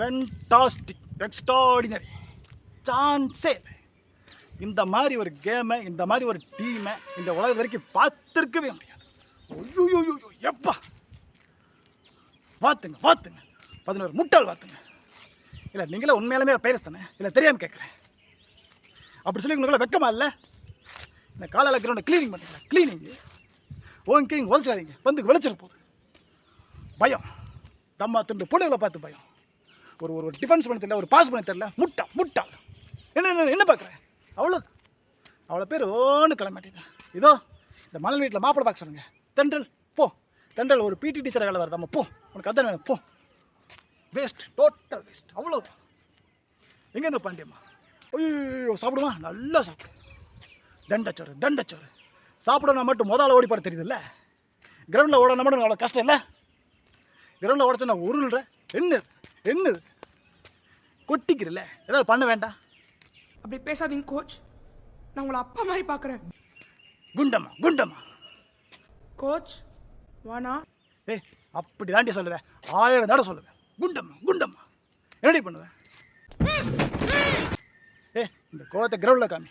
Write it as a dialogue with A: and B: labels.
A: Fantastic extraordinary சான்ஸே இந்த மாதிரி ஒரு கேமை இந்த மாதிரி ஒரு டீமை இந்த உலகம் வரைக்கும் பார்த்துருக்கவே முடியாது. ஐயோ எப்பா? வாத்துங்க வாத்துங்க. பதினோரு முட்டாள் வாத்துங்க. இல்லை நீங்களே உண்மையிலுமே பயிரஸ் தானே இல்லை தெரியாமல் கேட்குறேன் அப்படி சொல்லி உங்களுக்குள்ள வெக்கமா இல்லை? இந்த காலையில் கிரௌண்டை க்ளீனிங் பண்ணுறீங்களா க்ளீனிங்கு ஓங்க உதச்சிடாதீங்க. வந்து விளைச்சிட போகுது. பயம். தம்மா துண்டு பொண்ணுகளை பார்த்து பயம். ஒரு ஒரு டிஃபென்ஸ் பண்ண தெரியல ஒரு பாஸ் பண்ண தெரியல. முட்டா முட்டா என்ன என்ன என்ன பார்க்குறேன் அவ்வளோதான் அவ்வளோ பேர் ஓன்னு கிளம்பாட்டிதான் இதோ இந்த மணல் வீட்டில் மாப்பிள்ளை பார்க்க சொல்லுங்க. தென்றல் போ. தென்றல் ஒரு பிடி டீச்சர் வேலை வருதாம்மா போ. உனக்கு அதான் வேணும் போ. வேஸ்ட் டோட்டல் வேஸ்ட் அவ்வளோதான் எங்கே இந்த பாண்டியம்மா? ஐயோ சாப்பிடுமா? நல்லா சாப்பிடு. தண்டச்சோறு தண்டச்சோறு. சாப்பிடணும் மட்டும் முதல்ல ஓடி போட தெரியுதுல்ல? கிரவுண்டில் ஓடணும் மட்டும் அவ்வளோ கஷ்டம் இல்லை? கிரவுண்டில் ஓடச்சு உருள்ற என்ன என்னது என்னது கொட்டிக்கிறல்ல ஏதாவது பண்ண வேண்டாம்.
B: அப்படி பேசாதீங்க கோச் நான் உங்களை அப்பா மாதிரி பார்க்குறேன்.
A: குண்டம்மா குண்டம்மா.
B: கோச் வானா
A: ஏய் அப்படி தாண்டி சொல்லுவேன் ஆயிரம் தடவை சொல்லுவேன் குண்டம்மா குண்டம்மா. என்னடி பண்ணுவேன் ஏ இந்த கோவத்தை கிரவுண்டில் காமி.